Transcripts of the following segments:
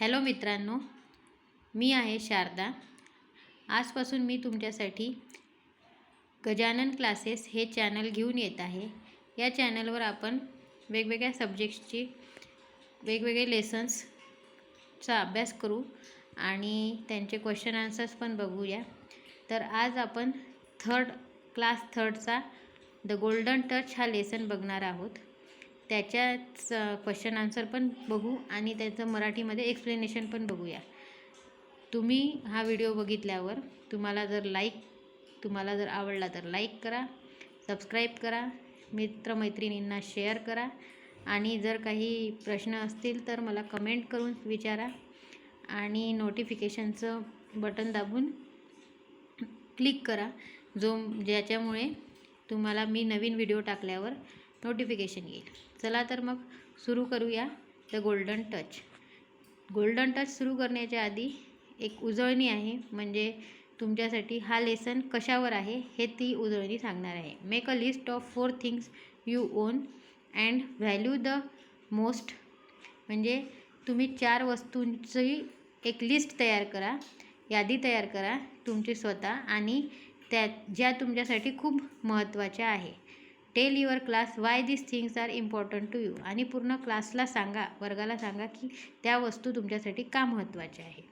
Hello मित्रांनो मी आहे शारदा. आजपासून मी तुमच्यासाठी गजानन क्लासेस हे चॅनल घेऊन येत आहे. या चॅनलवर आपण वेगवेगळ्या सब्जेक्ट्सची वेगवेगळे लेसन्सचा अभ्यास करू आणि त्यांचे क्वेश्चन आन्सर्स पण बघूया. तर आज आपण थर्ड क्लास थर्डचा द गोल्डन टच हा लेसन बघणार आहोत. त्याच्याच क्वेश्चन आन्सर पण बघू आणि त्याचं मराठीमध्ये एक्सप्लेनेशन पण बघूया. तुम्ही हा व्हिडिओ बघितल्यावर तुम्हाला जर लाईक तुम्हाला जर आवडला तर लाईक करा सबस्क्राईब करा मित्रमैत्रिणींना शेअर करा आणि जर काही प्रश्न असतील तर मला कमेंट करून विचारा आणि नोटिफिकेशनचं बटन दाबून क्लिक करा जो ज्याच्यामुळे तुम्हाला मी नवीन व्हिडिओ टाकल्यावर नोटिफिकेशन येईल. चला तर मग सुरू करूया the golden touch. Golden touch सुरू करण्याच्या आधी एक उजळणी आहे म्हणजे तुमच्यासाठी हा लेसन कशावर आहे हे ती उजळणी सांगणार आहे. Make a list of four things you own and value the most म्हणजे तुम्ही चार वस्तूंची एक लिस्ट तयार करा यादी तयार करा तुमची स्वतः आणि त्या ज्या तुमच्यासाठी खूप महत्त्वाच्या आहे. Tell your class why this things are important to you आणि पूर्ण क्लासला सांगा वर्गाला सांगा की त्या वस्तू तुमच्यासाठी का महत्त्वाच्या आहे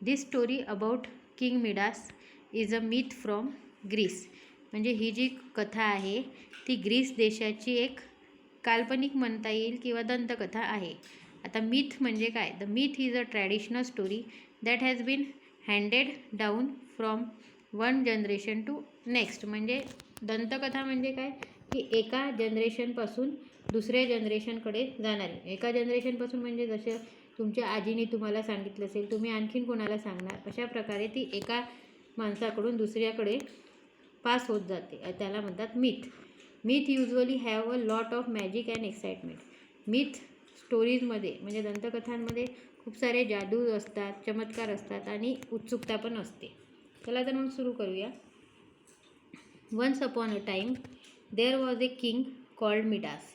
this story about king Midas is a myth from Greece म्हणजे ही जी कथा आहे ती ग्रीस देशाची एक काल्पनिक म्हणता येईल किंवा दंतकथा आहे. आता मिथ म्हणजे काय? The myth is a traditional story that has been handed down from one generation to next म्हणजे दंतकथा म्हणजे काय? की एका जनरेशनपासून दुसऱ्या जनरेशनकडे जाणारी. एका जनरेशनपासून म्हणजे जसं तुमच्या आजीने तुम्हाला सांगितलं असेल तुम्ही आणखीन कोणाला सांगणार? अशा प्रकारे ती एका माणसाकडून दुसऱ्याकडे पास होत जाते. त्याला म्हणतात myth myth usually have a lot of magic and excitement myth स्टोरीजमध्ये म्हणजे दंतकथांमध्ये खूप सारे जादू असतात चमत्कार असतात आणि उत्सुकता पण असते. चला तर मग सुरू करूया. Once upon a time there was a king called Midas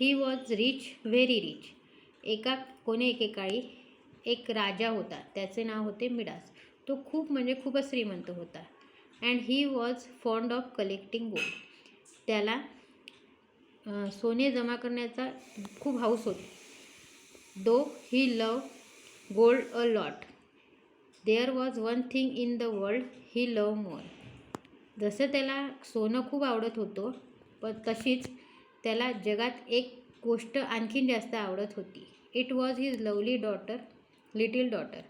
he was rich very rich एका कोणी एकेकाळी एक राजा होता. त्याचे नाव होते मिडास. तो खूप म्हणजे खूपच श्रीमंत होता. And he was fond of collecting gold त्याला सोने जमा करण्याचा खूप हाऊस होता. Though he love gold a lot there was one thing in the world he love more जसं त्याला सोनं खूप आवडत होतं पण तशीच त्याला जगात एक गोष्ट आणखीन जास्त आवडत होती. It was his lovely daughter little daughter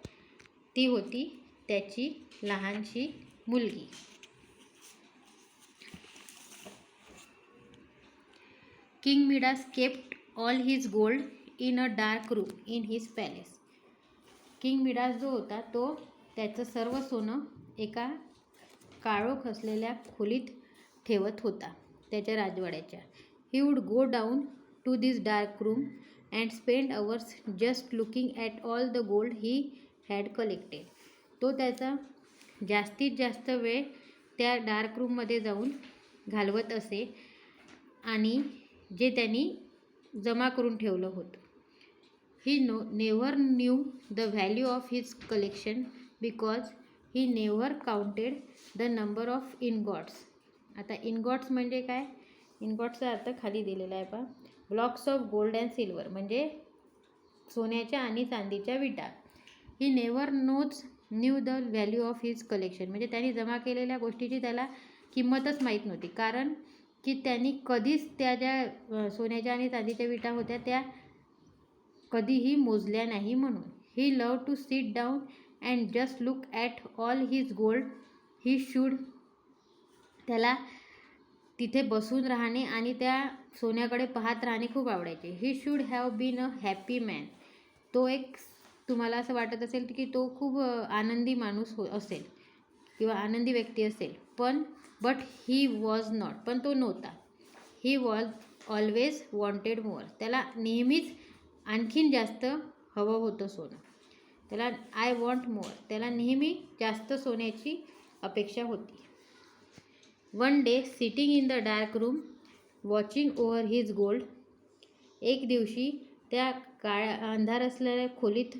ती होती त्याची लहानशी मुलगी. King Midas kept all his gold in a dark room in his palace king Midas जो होता तो त्याचं सर्व सोनं एका काळोख असलेल्या खोलीत ठेवत होता. त्याच्या राजवाड्याच्या. He would go down to this dark room and spend hours just looking at all the gold he had collected तो त्याचा जास्तीत जास्त वेळ त्या डार्क रूममध्ये जाऊन घालवत असे आणि जे त्यांनी जमा करून ठेवलं होतं. He no never knew the value of his collection because he never counted the number of ingots आता इनगॉट्स म्हणजे काय? इनगॉट्सचा अर्थ खाली दिलेला आहे पहा. Blocks of gold and silver म्हणजे सोन्याच्या आणि चांदीच्या विटा. He never knows knew the value of his collection म्हणजे त्यांनी जमा केलेल्या गोष्टीची त्याला किंमतच माहीत नव्हती. कारण की त्यांनी कधीच त्या ज्या सोन्याच्या आणि चांदीच्या विटा होत्या त्या कधीही मोजल्या नाही म्हणून. He love to sit down and just look at all his gold he should त्याला तिथे बसून राहणे आणि त्या सोन्याकडे पाहत राहणे खूप आवडायचे. He should have been a happy man तो एक तुम्हाला असं वाटत असेल की तो खूप आनंदी माणूस हो असेल किंवा आनंदी व्यक्ती असेल. पण बट ही वॉज नॉट पण तो नव्हता. He was always wanted more त्याला नेहमीच आणखीन जास्त हवं होतं सोनं. त्याला आय वॉन्ट मोअर त्याला नेहमी जास्त सोन्याची अपेक्षा होती. One day sitting in the dark room watching over his gold एक दिवशी त्या काळ्या अंधार असलेल्या खोलीत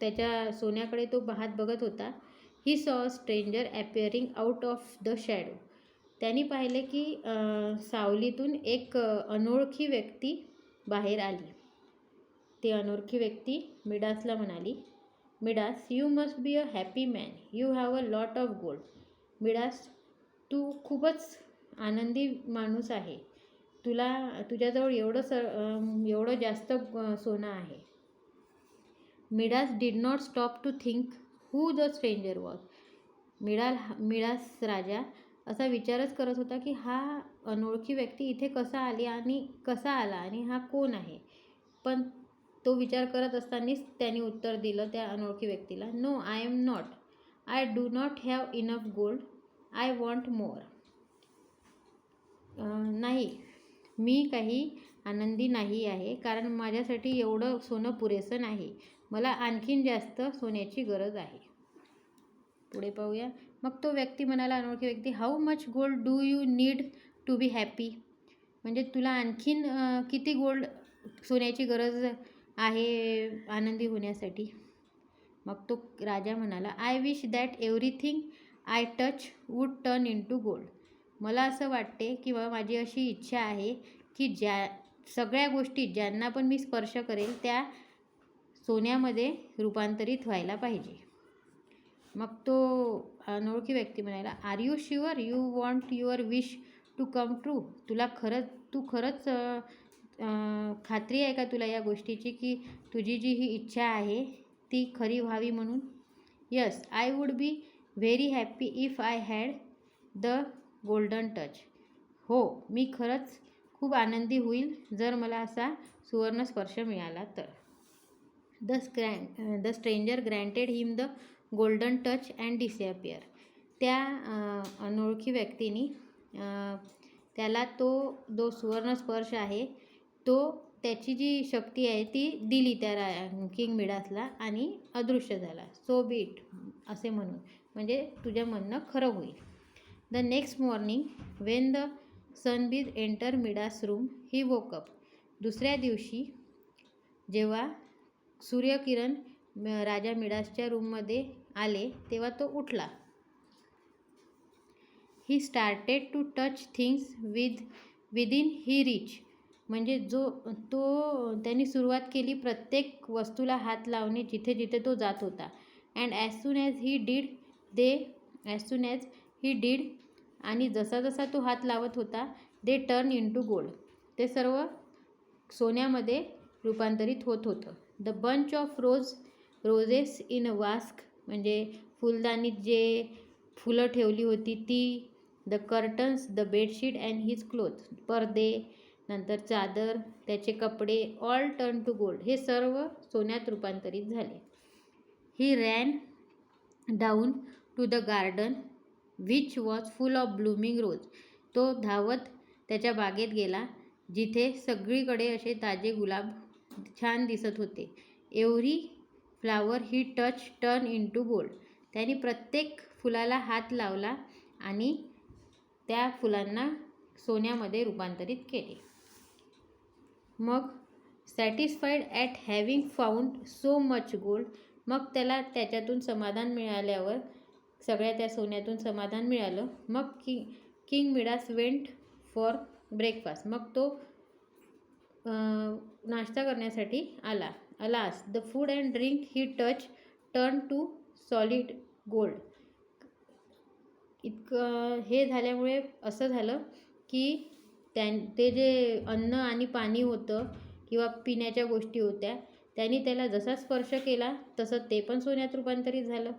त्याच्या सोन्याकडे तो पाहत बघत होता. He saw stranger appearing out of the shadow त्यांनी पाहिले की सावलीतून एक अनोळखी व्यक्ती बाहेर आली. ती अनोळखी व्यक्ती मिडासला म्हणाली Midas you must be a happy man you have a lot of gold Midas तू खूपच आनंदी माणूस आहे. तुला तुझ्याजवळ एवढं स एवढं जास्त सोनं आहे. Midas did not stop to think who the stranger was Midas Midas राजा असा विचारच करत होता की हा अनोळखी व्यक्ती इथे कसा आली आणि कसा आला आणि हा कोण आहे? पण तो विचार करत असतानाच त्याने उत्तर दिलं त्या अनोळखी व्यक्तीला no I am not I do not have enough gold I want more. नाही मी काही आनंदी नाही आहे कारण माझ्यासाठी एवढं सोनं पुरेसं नाही. मला आणखीन जास्त सोन्याची गरज आहे. पुढे पाहूया. मग तो व्यक्ती म्हणाला अनोळखी व्यक्ती how much gold do you need to be happy म्हणजे तुला आणखीन किती गोल्ड सोन्याची गरज आहे आनंदी होण्यासाठी? मग तो राजा म्हणाला I wish that everything I touch would turn into gold. मला असं वाटते किंवा माझी अशी इच्छा आहे की ज्या सगळ्या गोष्टी ज्यांना पण मी स्पर्श करेल त्या सोन्यामध्ये रूपांतरित व्हायला पाहिजे. मग तो अनोळखी व्यक्ती म्हणायला are you sure you want your wish to come true तुला खरंच तू खरंच खात्री आहे का तुला या गोष्टीची की तुझी जी ही इच्छा आहे ती खरी व्हावी म्हणून? Yes I would be very happy if I had the golden touch हो मी खरंच खूप आनंदी होईल जर मला असा सुवर्ण स्पर्श मिळाला तर. The स्क्रॅ the stranger granted him the golden touch and disappear त्या अनोळखी व्यक्तीने त्याला तो जो सुवर्ण स्पर्श आहे तो त्याची जी शक्ती आहे ती दिली त्या रा किंग मिडासला आणि अदृश्य झाला. सो बीट असे म्हणून. म्हणजे तुझ्या म्हणणं खरं होईल. The next morning when the sunbeams enter Midas room he woke up दुसऱ्या दिवशी जेव्हा सूर्यकिरण राजा मिडासच्या रूममध्ये आले तेव्हा तो उठला. He started to touch things with within he reach म्हणजे जो तो त्यांनी सुरुवात केली प्रत्येक वस्तूला हात लावणे जिथे जिथे तो जात होता. And as soon as he did they. As soon as he did आणि जसा जसा तो हात लावत होता they turn in to gold ते सर्व सोन्यामध्ये रूपांतरित होत होतं. The bunch of rose roses in a vase म्हणजे फुलदाणीत जे फुलं ठेवली होती ती the curtains the bedsheet and his cloth पडदे नंतर चादर त्याचे कपडे ऑल टर्न टू गोल्ड हे सर्व सोन्यात रूपांतरित झाले. He ran down to the garden which was full of blooming rose तो धावत त्याच्या बागेत गेला जिथे सगळीकडे असे ताजे गुलाब छान दिसत होते. Every flower he touch turn into gold त्यांनी प्रत्येक फुलाला हात लावला आणि त्या फुलांना सोन्यामध्ये रूपांतरित केले. मग satisfied at having found so much gold मग त्याला त्याच्यातून समाधान मिळाल्यावर सगळ्या त्या सोन्यातून समाधान मिळालं. मग कि king Midas went for breakfast मग तो नाश्ता करण्यासाठी आला. Alas the food and drink he touch turn to solid gold इतकं हे झाल्यामुळे असं झालं की त्यां ते जे अन्न आणि पाणी होतं किंवा पिण्याच्या गोष्टी होत्या त्यांनी त्याला जसा स्पर्श केला तसं ते पण सोन्यात रूपांतरित झालं.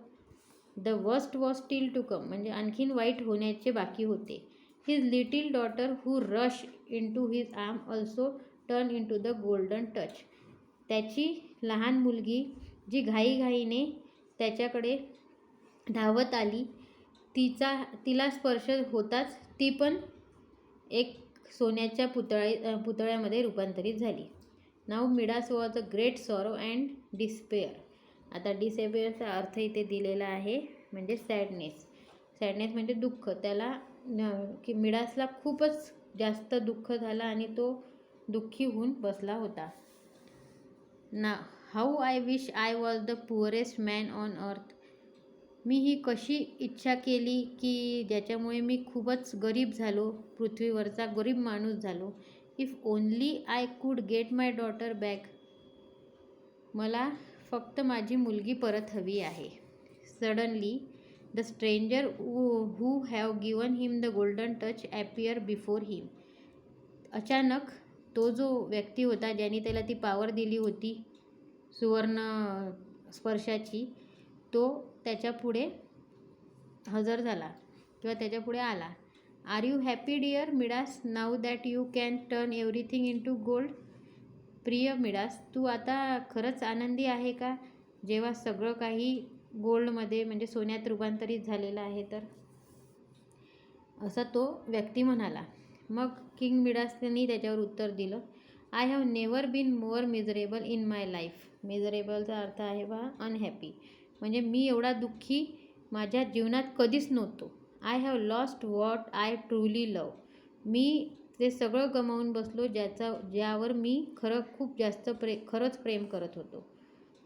The worst was still to come म्हणजे आणखीन वाईट होण्याचे बाकी होते. His little daughter who rush into his arm also turn into the golden touch त्याची लहान मुलगी जी घाईघाईने त्याच्याकडे धावत आली तिचा तिला स्पर्श होताच ती पण एक सोन्याच्या पुतळ्या पुतळ्यामध्ये रूपांतरित झाली. Now Midas was a great sorrow and despair आता डिसेबलचा अर्थ इथे दिलेला आहे म्हणजे सॅडनेस सॅडनेस म्हणजे दुःख. त्याला की मिडासला खूपच जास्त दुःख झालं आणि तो दुःखी होऊन बसला होता. ना how I wish I was the poorest man on earth मी ही कशी इच्छा केली की ज्याच्यामुळे मी खूपच गरीब झालो पृथ्वीवरचा गरीब माणूस झालो. If only I could get my daughter back मला फक्त माझी मुलगी परत हवी आहे. Suddenly the stranger who have given him the golden touch appear before him अचानक तो जो व्यक्ती होता ज्याने त्याला ती पावर दिली होती सुवर्ण स्पर्शाची तो त्याच्या पुढे हजर झाला किंवा त्याच्या पुढे आला. Are you happy dear Midas now that you can turn everything into gold प्रिय मिडास तू आता खरंच आनंदी आहे का? जेव्हा सगळं काही गोल्डमध्ये म्हणजे सोन्यात रूपांतरित झालेलं आहे तर? असा तो व्यक्ती म्हणाला. मग किंग मिडासनी त्याच्यावर उत्तर दिलं. I have never been more miserable in my life मिझरेबलचा अर्थ आहे बा अनहॅपी म्हणजे मी एवढा दुःखी माझ्या जीवनात कधीच नव्हतो. I have lost what I truly love मी ते सगळं गमावून बसलो ज्याचा ज्यावर मी खरं खूप जास्त प्रे खरंच प्रेम करत होतो.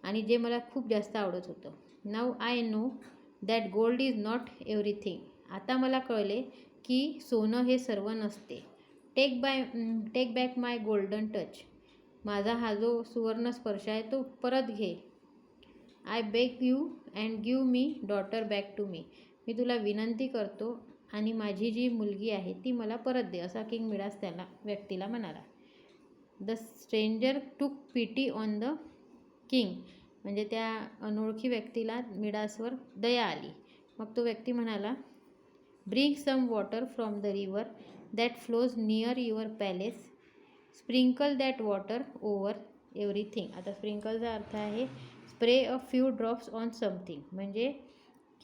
आणि जे मला खूप जास्त आवडत होतं. Now I know that gold is not everything आता मला कळले की सोनं हे सर्व नसते. Take by take back my golden touch माझा हा जो सुवर्ण स्पर्श आहे तो परत घे. I beg you and give me daughter back to me मी तुला विनंती करतो आणि माझी जी मुलगी आहे ती मला परत दे असा किंग मिडास त्याला व्यक्तीला म्हणाला. द स्ट्रेंजर टूक पिटी ऑन द किंग म्हणजे त्या अनोळखी व्यक्तीला मिडासवर दया आली. मग तो व्यक्ती म्हणाला bring some water from the river that flows near your palace sprinkle that water over everything आता स्प्रिंकलचा अर्थ आहे spray a few drops on something म्हणजे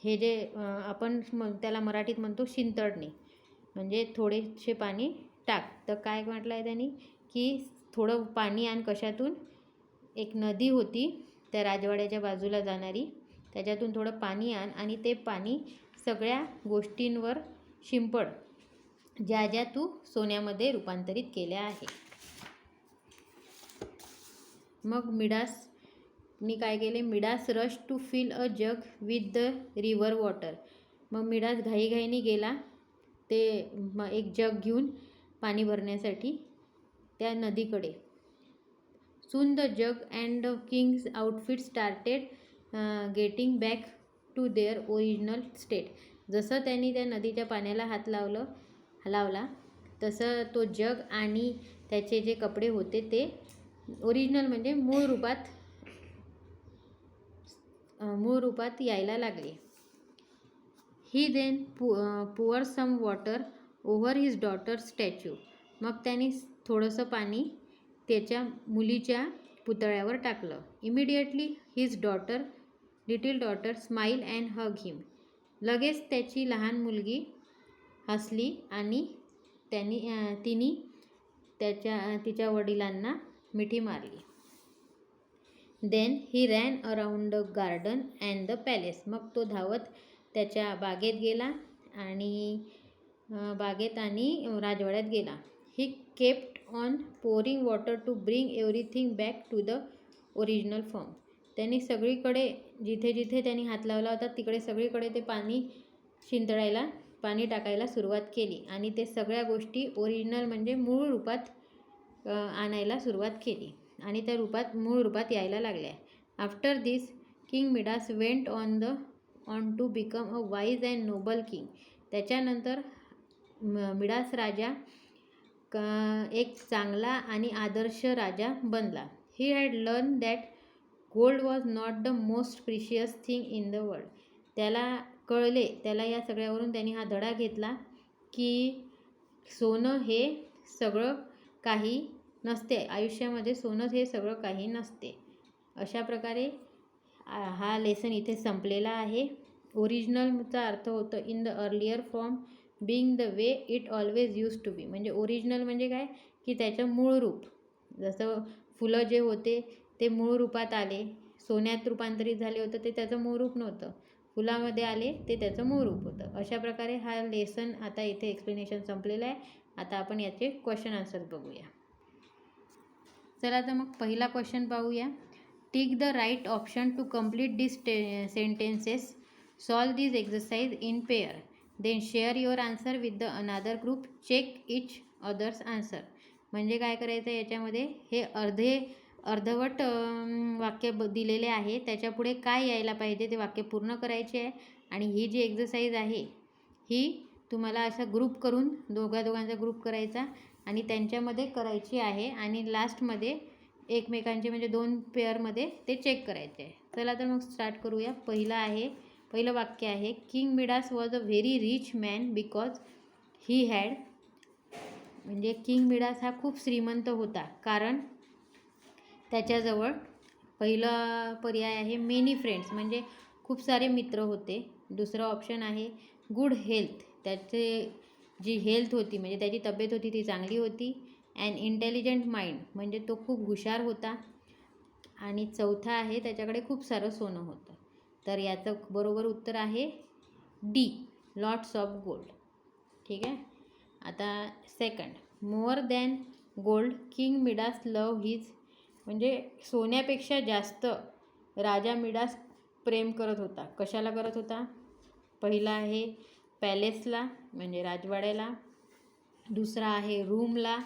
हे जे आपण मग त्याला मराठीत म्हणतो शिंतडणे. म्हणजे थोडेसे पाणी टाक. तर काय म्हटलं आहे त्यांनी? की थोडं पाणी आण कशातून? एक नदी होती त्या राजवाड्याच्या बाजूला जाणारी. त्याच्यातून थोडं पाणी आण आणि ते पाणी सगळ्या गोष्टींवर शिंपड. ज्या ज्या तू सोन्यामध्ये रूपांतरित केल्या आहे. मग मिडास मी काय केले? Midas rush to fill a jug with the river water. मग मिडास घाईघाईने गेला. ते मग एक जग घेऊन पाणी भरण्यासाठी त्या नदीकडे. Soon the jug and the king's outfit started getting back to their original state. जसं त्यांनी त्या नदीच्या पाण्याला हात लावलं लावला तसं तो जग आणि त्याचे जे कपडे होते ते ओरिजिनल म्हणजे मूळ रूपात मूळ रूपात यायला लागले. He then Pu pour some water over his daughter statue मग त्याने थोडंसं पाणी त्याच्या मुलीच्या पुतळ्यावर टाकलं. Immediately his daughter little daughter smile and hug him लगेच त्याची लहान मुलगी हसली आणि त्यांनी तिने त्याच्या तिच्या वडिलांना मिठी मारली. Then he ran around the garden and the palace मग तो धावत त्याच्या बागेत गेला आणि बागेत आणि राजवाड्यात गेला. He kept on pouring water to bring everything back to the original form त्यांनी सगळीकडे जिथे जिथे त्यांनी हात लावला होता तिकडे सगळीकडे ते पाणी शिंतळायला पाणी टाकायला सुरुवात केली आणि ते सगळ्या गोष्टी ओरिजिनल म्हणजे मूळ रूपात आणायला सुरुवात केली. आणि त्या रूपात मूळ रूपात यायला लागल्या. After this king Midas went on the on to become a wise and noble king त्याच्यानंतर मिडास राजा एक चांगला आणि आदर्श राजा बनला. He had learn that gold was not the most precious thing in the world त्याला कळले त्याला या सगळ्यावरून त्यांनी हा धडा घेतला की सोनं हे सगळं काही नसते. आयुष्यामध्ये सोनंच हे सगळं काही नसते. अशा प्रकारे हा लेसन इथे संपलेला आहे. ओरिजिनलचा अर्थ होतं in the earlier form being the way it always use to be म्हणजे ओरिजिनल म्हणजे काय? की त्याचं मूळ रूप. जसं फुलं जे होते ते मूळ रूपात आले. सोन्यात रूपांतरित झाले होतं ते त्याचं मूळ रूप नव्हतं. फुलामध्ये आले ते त्याचं मूळ रूप होतं. अशा प्रकारे हा लेसन आता इथे एक्सप्लेनेशन संपलेलं आहे. आता आपण याचे क्वेश्चन आन्सर बघूया. चला तर मग पहिला क्वेश्चन पाहूया. Tick the right option to complete this sentences solve this exercise in pair then share your answer with the another group check each other's answer म्हणजे काय करायचं याच्यामध्ये? हे अर्धे अर्धवट वाक्य ब दिलेले आहे. त्याच्यापुढे काय यायला पाहिजे ते वाक्य पूर्ण करायचे आहे. आणि ही जी एक्झरसाइज आहे ही तुम्हाला असा ग्रुप करून दोघा दोघांचा ग्रुप करायचा. आणि त्यांच्यामध्ये करायची आहे आणि लास्टमध्ये एकमेकांचे म्हणजे दोन पेअरमध्ये ते चेक करायचे आहे. चला तर मग स्टार्ट करूया. पहिलं आहे पहिलं वाक्य आहे king Midas was a very rich man because he had म्हणजे किंग मिडास हा खूप श्रीमंत होता. कारण त्याच्याजवळ पहिला पर्याय आहे मेनी फ्रेंड्स म्हणजे खूप सारे मित्र होते. दुसरं ऑप्शन आहे गुड हेल्थ त्याचे जी हेल्थ होती म्हणजे त्याची तब्येत होती ती चांगली होती. अँड इंटेलिजंट माइंड म्हणजे तो खूप हुशार होता. आणि चौथा आहे त्याच्याकडे खूप सारं सोनं होतं. तर याचं बरोबर उत्तर आहे डी लॉट्स ऑफ गोल्ड ठीक आहे? आता second more than gold king Midas love his म्हणजे सोन्यापेक्षा जास्त राजा मिडास प्रेम करत होता. कशाला करत होता? पहिला आहे पॅलेसला म्हणजे राजवाड्याला. दुसरा आहे रूमला.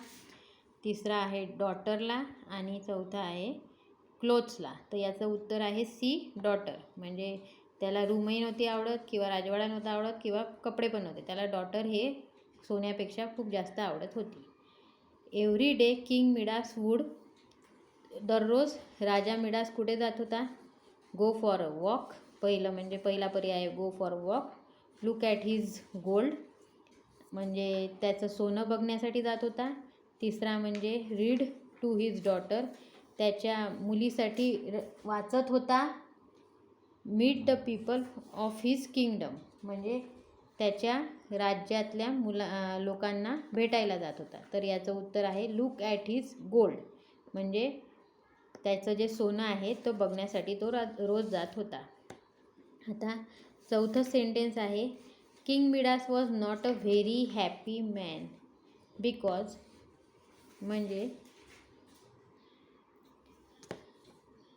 तिसरा आहे डॉटरला. आणि चौथा आहे क्लोथ्सला. तर याचं उत्तर आहे सी डॉटर. म्हणजे त्याला रूमही नव्हती आवडत किंवा राजवाडा नव्हता आवडत किंवा कपडे पण नव्हते. त्याला डॉटर हे सोन्यापेक्षा खूप जास्त आवडत होती. Every day king Midas would दररोज राजा मिडास कुठे जात होता? Go for a walk. पहिलं म्हणजे पहिला पर्याय go for walk. Look at his gold म्हणजे त्याचं सोनं बघण्यासाठी जात होता. तिसरा म्हणजे रीड टू हिज डॉटर त्याच्या मुलीसाठी र- वाचत होता. Meet the people of his kingdom म्हणजे त्याच्या राज्यातल्या मुला लोकांना भेटायला जात होता. तर याचं उत्तर आहे लुक ॲट हिज गोल्ड म्हणजे त्याचं जे सोनं आहे तो बघण्यासाठी तो रा रोज जात होता. आता चौथं सेंटेन्स आहे king Midas was not a very happy man because म्हणजे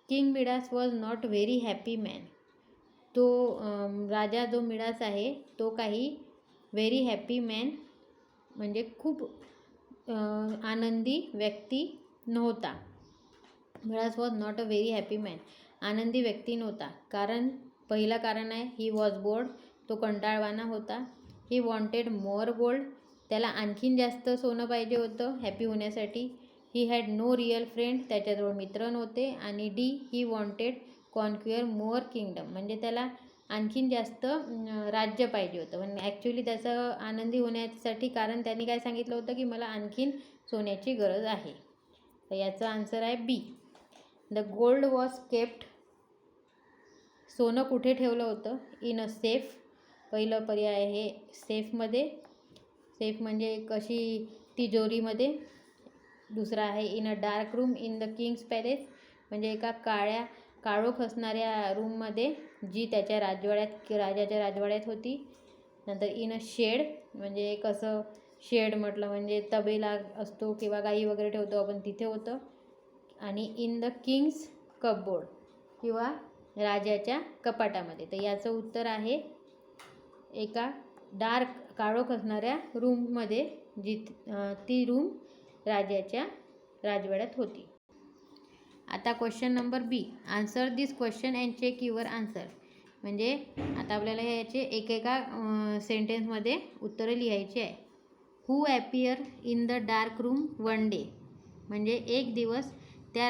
king Midas was not very happy man तो राजा जो मिडास आहे तो काही व्हेरी हॅपी मॅन म्हणजे खूप आनंदी व्यक्ती नव्हता. Midas was not a very happy man आनंदी व्यक्ती नव्हता. कारण पहिलं कारण आहे ही वॉज बोर्ड तो कंटाळवाना होता. ही वॉन्टेड मोअर गोल्ड त्याला आणखीन जास्त सोनं पाहिजे होतं हॅपी होण्यासाठी. He had no real friend त्याच्याजवळ मित्र नव्हते. आणि D he wanted conquer more kingdom म्हणजे त्याला आणखीन जास्त राज्य पाहिजे होतं. पण ॲक्च्युली त्याचं आनंदी होण्यासाठी कारण त्यांनी काय सांगितलं होतं की मला आणखीन सोन्याची गरज आहे. तर याचं आन्सर आहे B the gold was kept सोनं कुठे ठेवलं होतं? In a safe. पहिलं पर्याय आहे सेफमध्ये. सेफ म्हणजे कशी तिजोरीमध्ये. दुसरा आहे in a dark room in the king's palace. म्हणजे एका काळ्या काळोख असणाऱ्या रूममध्ये जी त्याच्या राजवाड्यात राजाच्या राजवाड्यात होती. नंतर इन अ शेड म्हणजे एक असं शेड म्हटलं म्हणजे तबेला असतो किंवा गाई वगैरे ठेवतो आपण तिथे होतं. आणि इन द किंग्स कपबोर्ड किंवा राजाच्या कपाटामध्ये. तर याचं उत्तर आहे एका डार्क काळोख असणाऱ्या रूममध्ये जी ती रूम राजाच्या राजवाड्यात होती. आता question number B answer this question and check your answer म्हणजे आता आपल्याला याचे एकेका सेंटेन्समध्ये उत्तरं लिहायची आहे. Who appear in the dark room one day म्हणजे एक दिवस त्या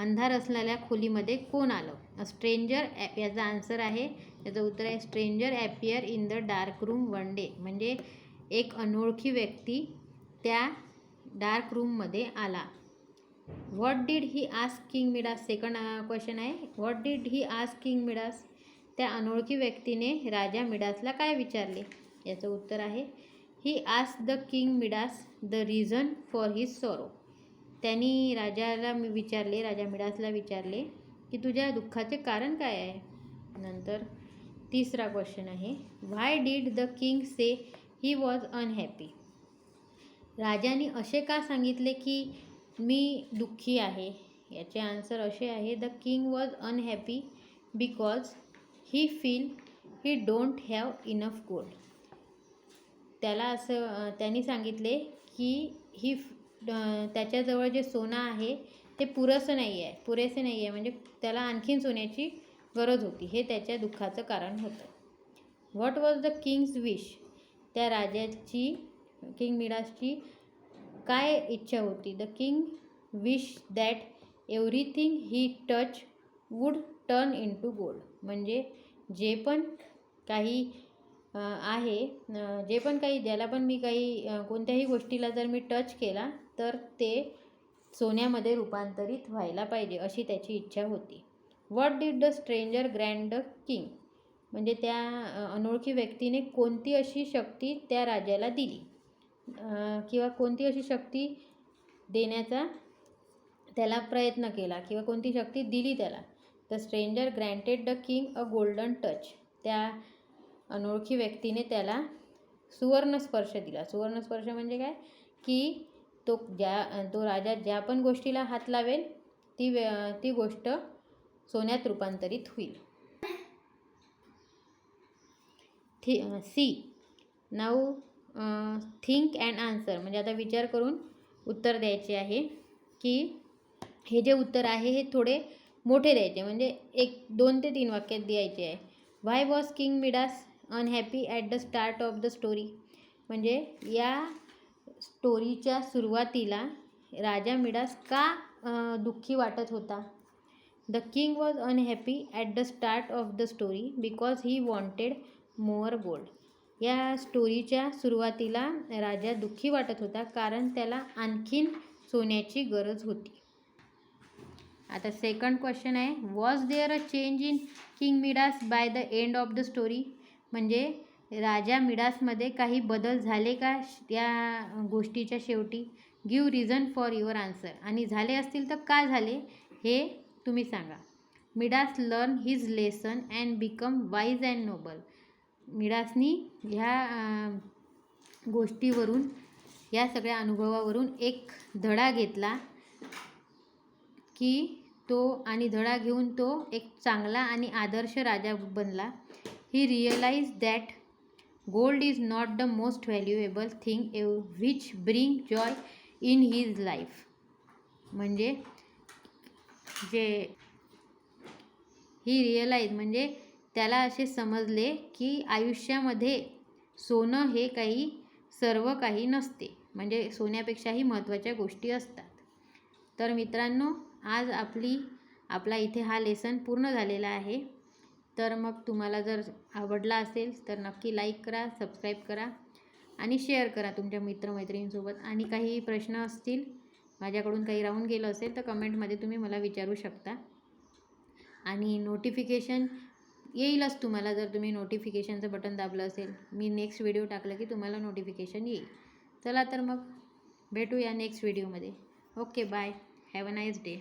अंधार असलेल्या खोलीमध्ये कोण आलं? स्ट्रेंजर ॲप याचा आन्सर आहे याचं उत्तर आहे stranger appear in the dark room one day म्हणजे एक अनोळखी व्यक्ती त्या डार्क रूममध्ये आला. What did he ask king Midas second question आहे. What did he ask king Midas त्या अनोळखी व्यक्तीने राजा मिडासला काय विचारले? याचं उत्तर आहे he ask the king Midas the reason for his sorrow त्यांनी राजाला मी विचारले राजा मिडासला विचारले की तुझ्या दुःखाचे कारण काय आहे? नंतर तिसरा क्वेश्चन आहे why did the king say he was unhappy राजाने असे का सांगितले की मी दुःखी आहे? याचे आन्सर असे आहे the king was unhappy because he feel he don't have enough gold त्याला असं त्यांनी सांगितले की ही त्याच्याजवळ जे सोनं आहे ते पुरेसं नाही आहे पुरेसे नाही आहे म्हणजे त्याला आणखीन सोन्याची गरज होती. हे त्याच्या दुःखाचं कारण होतं. What was the king's wish त्या राजाची किंग मिडासची काय इच्छा होती? The king wish that everything he touch would turn into gold म्हणजे जे पण काही आहे जे पण काही ज्याला पण मी काही कोणत्याही गोष्टीला जर मी टच केला तर ते सोन्यामध्ये रूपांतरित व्हायला पाहिजे अशी त्याची इच्छा होती. What did the stranger grant the king म्हणजे त्या अनोळखी व्यक्तीने कोणती अशी शक्ती त्या राजाला दिली? किंवा कोणती अशी शक्ती देण्याचा त्याला प्रयत्न केला किंवा कोणती शक्ती दिली त्याला? The stranger granted the king a golden touch त्या अनोळखी व्यक्तीने त्याला सुवर्णस्पर्श दिला. सुवर्णस्पर्श म्हणजे काय? की तो ज्या तो राजा ज्या पण गोष्टीला हात लावेल ती वे ती गोष्ट सोन्यात रूपांतरित होईल. Three C. Now think and answer. म्हणजे आता विचार करून उत्तर द्यायचे आहे की हे जे उत्तर आहे हे थोडे मोठे द्यायचे. म्हणजे एक दोन ते तीन वाक्यात द्यायचे आहे. Why was king Midas unhappy at the start of the story म्हणजे या स्टोरीच्या सुरुवातीला राजा मिडास का दुःखी वाटत होता? The king was unhappy at the start of the story because he wanted more gold. या स्टोरीच्या सुरुवातीला राजा दुःखी वाटत होता कारण त्याला आणखीन सोन्याची गरज होती. आता सेकंड क्वेश्चन आहे was there a change in king Midas by the end of the story म्हणजे राजा मिडासमध्ये काही बदल झाले का? श- या गोष्टीच्या शेवटी give reason for your answer आणि झाले असतील तर का झाले? हे तुम्ही सांगा. Midas learn his lesson and become wise and noble मिडासनी ह्या गोष्टीवरून या सगळ्या अनुभवावरून एक धडा घेतला की तो आणि धडा घेऊन तो एक चांगला आणि आदर्श राजा बनला. He realise that gold is not the most valuable thing एव which bring joy in his life म्हणजे जे ही रिअलाइज म्हणजे त्याला असे समजले की आयुष्यामध्ये सोनं हे काही सर्व काही नसते. म्हणजे सोन्यापेक्षाही महत्त्वाच्या गोष्टी असतात. तर मित्रांनो आज आपली आपला इथे हा लेसन पूर्ण झालेला आहे. तर मग तुम्हाला जर आवडला असेल तर नक्की लाईक करा सबस्क्राईब करा आणि शेअर करा तुमच्या मित्रमैत्रिणींसोबत. आणि काही प्रश्न असतील माझ्याकडून काही राहून गेलं असेल तर कमेंटमध्ये तुम्ही मला विचारू शकता. आणि नोटिफिकेशन येईलच तुम्हाला जर तुम्ही नोटिफिकेशनचं बटन दाबलं असेल. मी नेक्स्ट व्हिडिओ टाकलं की तुम्हाला नोटिफिकेशन येईल. चला तर मग भेटूया नेक्स्ट व्हिडिओमध्ये okay bye have a nice day